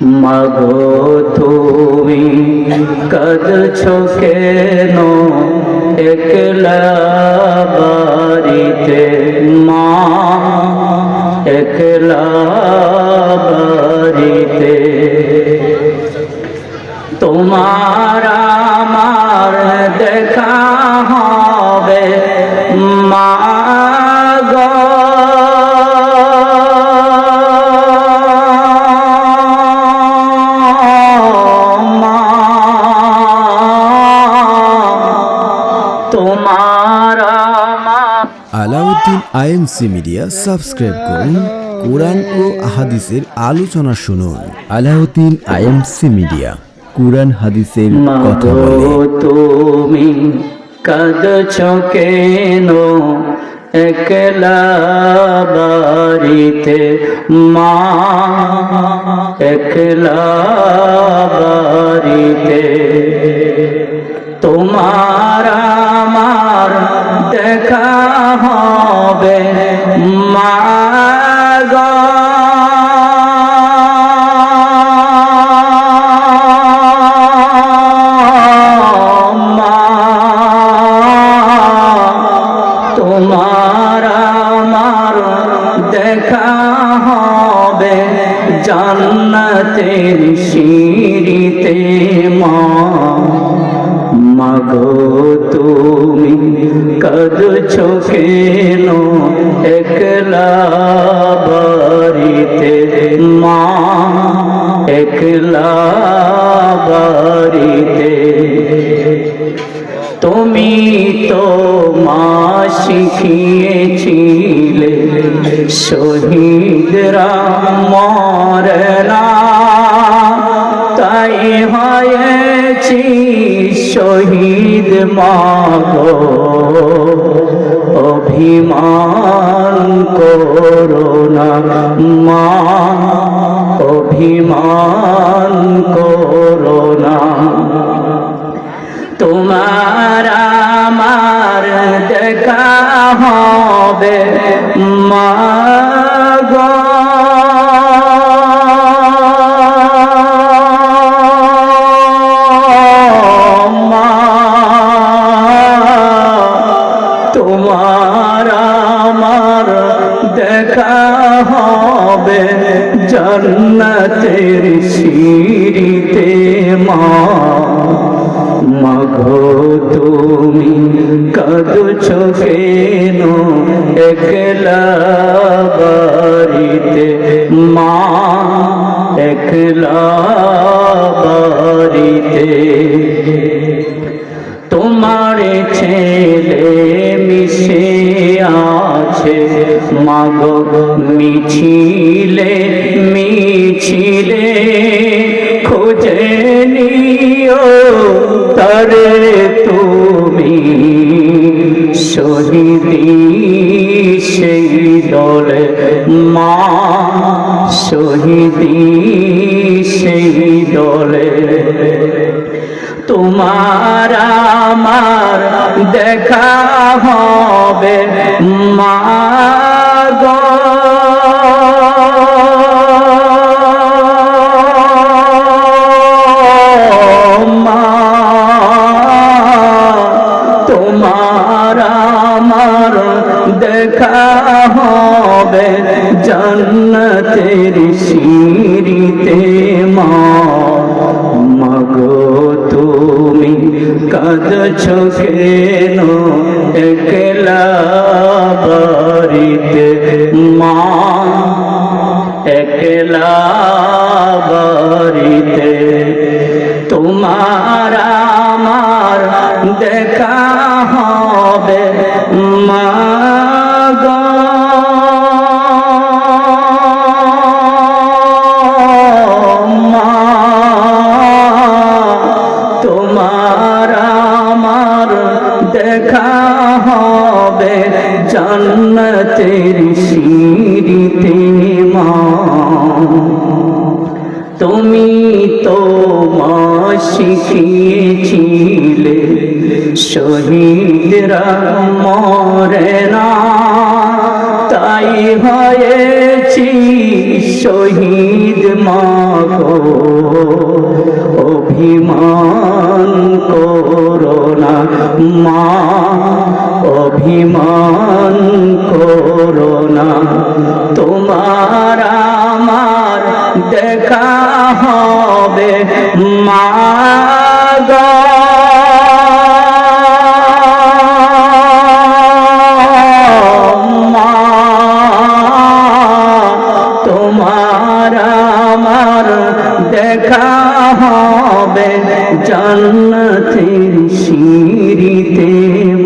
মাগো তুমি কাঁদছ কেন? একলা বাড়িতে মা, একলা বাড়িতে। তোমার আমার দেখা হবে, মা গো। আলাউদ্দিন আইএমসি মিডিয়া সাবস্ক্রাইব করুন কোরআন ও আহাদিসের আলোচনা শুনুন। আলাউদ্দিন আইএমসি মিডিয়া কোরআন হাদিসের কথা বলে। তুমি কাঁদছ কেন? একলা বাড়িতে মা একলা বাড়িতে তোমার হবে মা মা তোমার দেখা হবে সিঁড়িতে মা। মাগো। কাঁদছ কেন? একলা বাড়িতে মা একলা বাড়িতে। তুমি তো মা শিখিয়েছিলে শহীদরা শহীদ মাগো অভিমান করোনা মা অভিমান করোনা তোমার আমার দেখা হবে মা। জান্নাতের সিঁড়িতে মা। মাগো তুমি কাঁদছ কেন? একলা বাড়িতে মা একলা বাড়িতে মাগো মিছিলে মিছিলে খুঁজে নিও, তরে তুমি শহীদি সেই দলে। মা, শহীদি সেই দলে। তোমার আমার দেখা হবে, মা দেখা হবে জান্নাতের সিঁড়িতে মাগো তুমি কাঁদছ কেন? একলা বাড়িতে তোমার আমার দেখা হবে মা তোমার আমার দেখা হবে জান্নাতের সিঁড়িতে মা। তুমি তো মা শিখিয়েছিলে শহীদরা মরে না। তাই হয়ে হয়েছি শহীদ মাগো, অভিমান করোনা মা, অভিমান করোনা তোমার দেখা হবে। মা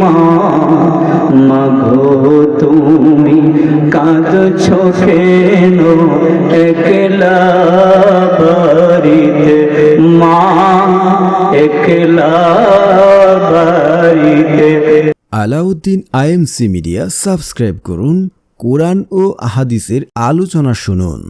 মা মাগো তুমি কাঁদছ কেন? একলা বাড়িতে, মা, একলা বাড়িতে। আলাউদ্দিন আইএমসি মিডিয়া সাবস্ক্রাইব করুন, কোরআন ও আহাদিসের আলোচনা শুনুন।